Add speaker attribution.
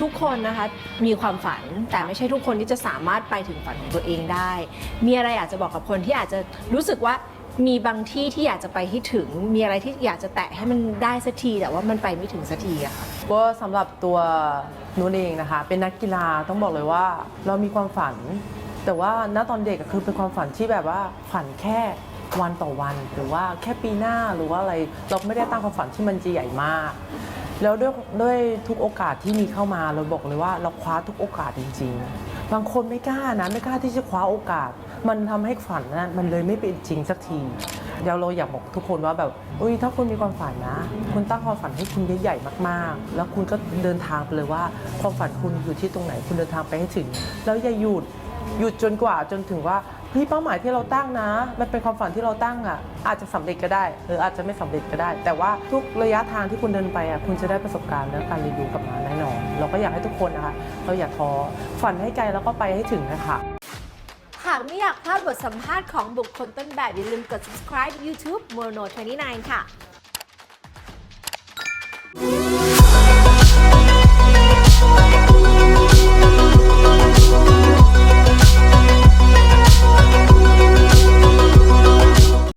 Speaker 1: ทุกคนนะคะมีความฝันแต่ไม่ใช่ทุกคนที่จะสามารถไปถึงฝันของตัวเองได้ มีอะไรอยากจะบอกกับคนที่อาจจะรู้สึกว่ามีบางที่ที่อยากจะไปให้ถึง มีอะไรที่อยากจะแตะให้มันได้สักทีแต่ว่ามันไปไม่ถึงสักทีอะค่ะ
Speaker 2: ก็สำหรับตัวนุนเองนะคะ เป็นนักกีฬาต้องบอกเลยว่าเรามีความฝัน แต่ว่าณตอนเด็กอะคือเป็นความฝันที่แบบว่าฝันแค่วันต่อวัน หรือว่าแค่ปีหน้าหรือว่าอะไรเราไม่ได้ตั้งความฝันที่มันจะใหญ่มาก แล้วด้วยด้วยทุกโอกาสที่มีเข้ามาเราบอกเลยว่าเราคว้าทุกโอกาสจริง ๆ บางคนไม่กล้านะไม่กล้าที่จะคว้าโอกาส มันทำให้ฝันนะมันเลยไม่เป็นจริงสักทีเดี๋ยวเราอยากบอกทุกคนว่าแบบอุ้ยถ้าคุณมีความฝันนะ คุณตั้งความฝันให้คุณใหญ่ๆมากๆ แล้วคุณก็เดินทางไปเลยว่าความฝันคุณอยู่ที่ตรงไหนคุณเดินทางไปให้ถึง แล้วอย่าหยุด หยุดจนกว่าจนถึงว่าเฮ้ยเป้าหมายที่เราตั้งนะ มันเป็นความฝันที่เราตั้งอะ อาจจะสำเร็จก็ได้ หรืออาจจะไม่สำเร็จก็ได้ แต่ว่าทุกระยะทางที่คุณเดินไปอะคุณจะได้ประสบการณ์และการเรียนรู้กลับมาแน่นอนเราก็อยากให้ทุกคนนะคะเราอย่าท้อฝันให้ไกลแล้วก็ไปให้ถึงนะคะ
Speaker 3: หากไม่อยากพลาดบทสัมภาษณ์ของบุคคลต้นแบบอย่าลืมกด subscribe YouTube Mono 29 ค่ะ